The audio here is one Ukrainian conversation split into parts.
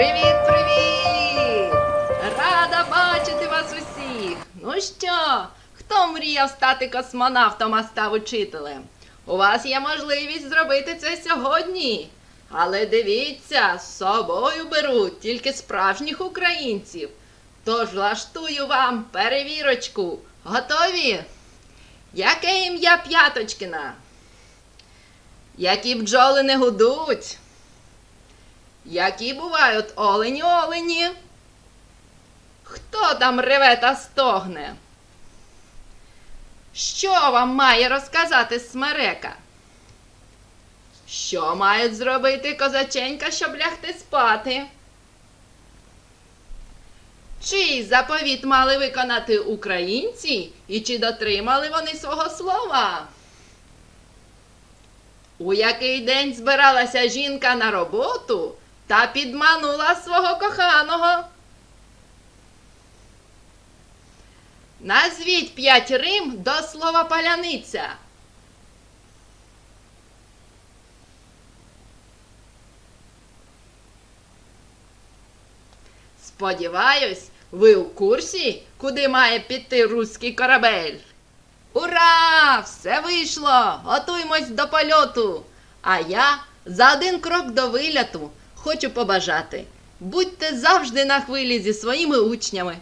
Привіт, привіт! Рада бачити вас усіх! Ну що, хто мріяв стати космонавтом, а став учителем? У вас є можливість зробити це сьогодні. Але дивіться, з собою беруть тільки справжніх українців. Тож влаштую вам перевірочку. Готові? Яке ім'я П'яточкина? Які бджоли не гудуть? Які бувають олені олені? Хто там реве та стогне? Що вам має розказати смерека? Що мають зробити козаченька, щоб лягти спати? Чий заповіт мали виконати українці і чи дотримали вони свого слова? У який день збиралася жінка на роботу та підманула свого коханого? Назвіть п'ять рим до слова паляниця. Сподіваюсь, ви у курсі, куди має піти руський корабель. Ура! Все вийшло! Готуємось до польоту. А я за один крок до виляту хочу побажати. Будьте завжди на хвилі зі своїми учнями.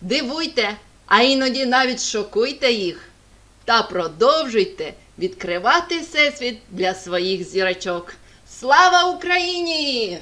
Дивуйте, а іноді навіть шокуйте їх. Та продовжуйте відкривати всесвіт для своїх зірочок. Слава Україні!